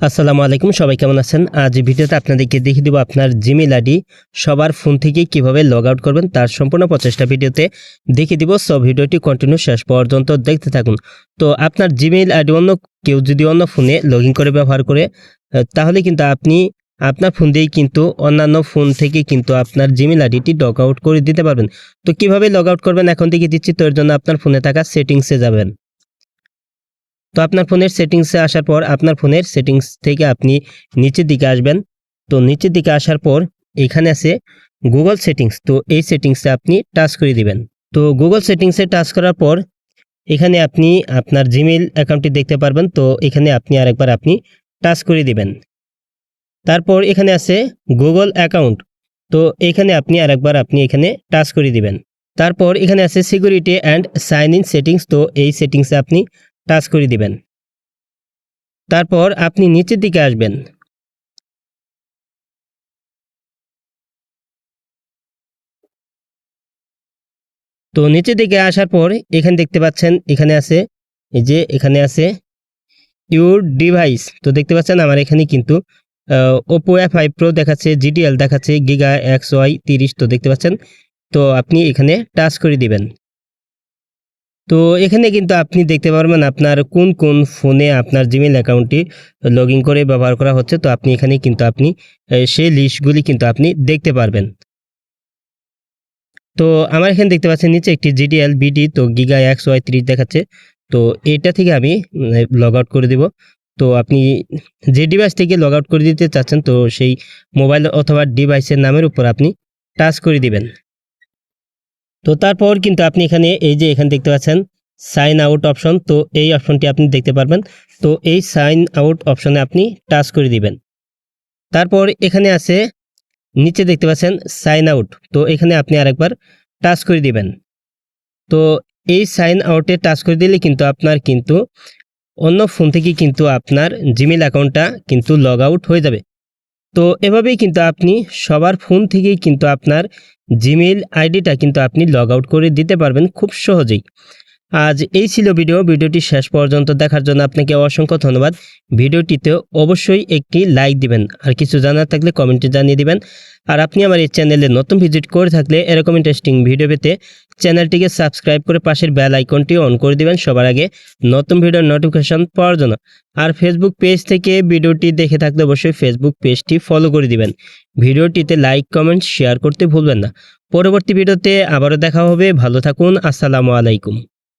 আসসালামু আলাইকুম, সবাই কেমন আছেন? আজ ভিডিওতে আপনাদেরকে দেখিয়ে দেবো আপনার জিমেল আইডি, সবার ফোন থেকে কীভাবে লগ আউট করবেন তার সম্পূর্ণ প্রচেষ্টা ভিডিওতে দেখিয়ে দিব। সব ভিডিওটি কন্টিনিউ শেষ পর্যন্ত দেখতে থাকুন। তো, আপনার জিমেল আইডি অন্য কেউ যদি অন্য ফোনে লগ করে ব্যবহার করে তাহলে কিন্তু আপনি আপনার ফোন দিয়েই কিন্তু অন্যান্য ফোন থেকে কিন্তু আপনার জিমেল আইডিটি লগ আউট করে দিতে পারবেন। তো, কীভাবে লগ আউট করবেন এখন দেখিয়ে দিচ্ছি। তো, এর জন্য আপনার ফোনে থাকা সেটিংসে যাবেন। তো আপনার ফোনের সেটিংসে আসার পর আপনার ফোনের সেটিংস থেকে আপনি নিচের দিকে আসবেন। তো নিচের দিকে আসার পর এখানে আছে গুগল সেটিংস তো এই সেটিংসে আপনি টাচ করে দিবেন। তো গুগল সেটিংসে টাচ করার পর এখানে আপনি আপনার জিমেইল অ্যাকাউন্টটি দেখতে পারবেন। তো এখানে আপনি আরেকবার আপনি টাচ করে দিবেন। তারপর এখানে আছে গুগল অ্যাকাউন্ট তো এখানে আপনি আরেকবার আপনি এখানে টাচ করে দিবেন। তারপর এখানে আছে security and sign in settings তো এই সেটিংসে আপনি টাচ করে দিবেন। তারপর আপনি নিচের দিকে আসবেন। তো নিচের দিকে আসার পর এখানে দেখতে পাচ্ছেন, এখানে আছে, এই যে এখানে আছে ইউর ডিভাইস তো দেখতে পাচ্ছেন আমার এখানে কিন্তু ওপো এ ফাইভ প্রো দেখাচ্ছে জিডিএল দেখাচ্ছে গিগা এক্স ওয়াই তিরিশ, তো দেখতে পাচ্ছেন। তো আপনি এখানে টাচ করে দিবেন। তো এখানে কিন্তু আপনি দেখতে পারবেন আপনার কোন কোন ফোনে আপনার জিমেল অ্যাকাউন্টটি লগ করে ব্যবহার করা হচ্ছে। তো আপনি এখানে কিন্তু আপনি সেই লিস্টগুলি কিন্তু আপনি দেখতে পারবেন। তো আমার এখানে দেখতে পাচ্ছেন নিচে একটি জিডিএল বিডি তো গিগা এক্স ওয়াই ত্রিশ দেখাচ্ছে। তো এটা থেকে আমি লগ আউট করে দিব। তো আপনি যে ডিভাইস থেকে লগ আউট করে দিতে চাচ্ছেন, তো সেই মোবাইল অথবা ডিভাইসের নামের উপর আপনি টাচ করে দিবেন। তো তারপর কিন্তু আপনি এখানে এই যে এখানে দেখতে পাচ্ছেন সাইন আউট অপশন তো এই অপশনটি আপনি দেখতে পারবেন। তো এই সাইন আউট অপশনে আপনি টাচ করে দিবেন। তারপর এখানে আছে, নিচে দেখতে পাচ্ছেন সাইন আউট তো এখানে আপনি আরেকবার টাচ করে দিবেন। তো এই সাইন আউটে টাচ করে দিলে কিন্তু আপনার কিন্তু অন্য ফোন থেকে কিন্তু আপনার জিমেল অ্যাকাউন্টটা কিন্তু লগ আউট হয়ে যাবে। তো এভাবেই কিন্তু আপনি সবার ফোন থেকেই কিন্তু আপনার জিমেইল আইডিটা কিন্তু আপনি লগ আউট করে দিতে পারবেন খুব সহজেই। আজ এই ছিল ভিডিও। ভিডিওটি শেষ পর্যন্ত দেখার জন্য আপনাকে অসংখ্য ধন্যবাদ। ভিডিওটিতে অবশ্যই একটি লাইক দিবেন। আর কিছু জানার থাকলে কমেন্টে জানিয়ে দিবেন। আর আপনি আমার এই চ্যানেলে নতুন ভিজিট করে থাকলে এরকম ইন্টারেস্টিং ভিডিও পেতে চ্যানেলটিকে সাবস্ক্রাইব করে পাশের বেল আইকনটি অন করে দিবেন সবার আগে নতুন ভিডিওর নোটিফিকেশন পাওয়ার জন্য। আর ফেসবুক পেজ থেকে ভিডিওটি দেখে থাকলে অবশ্যই ফেসবুক পেজটি ফলো করে দিবেন। ভিডিওটিতে লাইক কমেন্ট শেয়ার করতে ভুলবেন না। পরবর্তী ভিডিওতে আবারও দেখা হবে। ভালো থাকুন। আসসালামু আলাইকুম।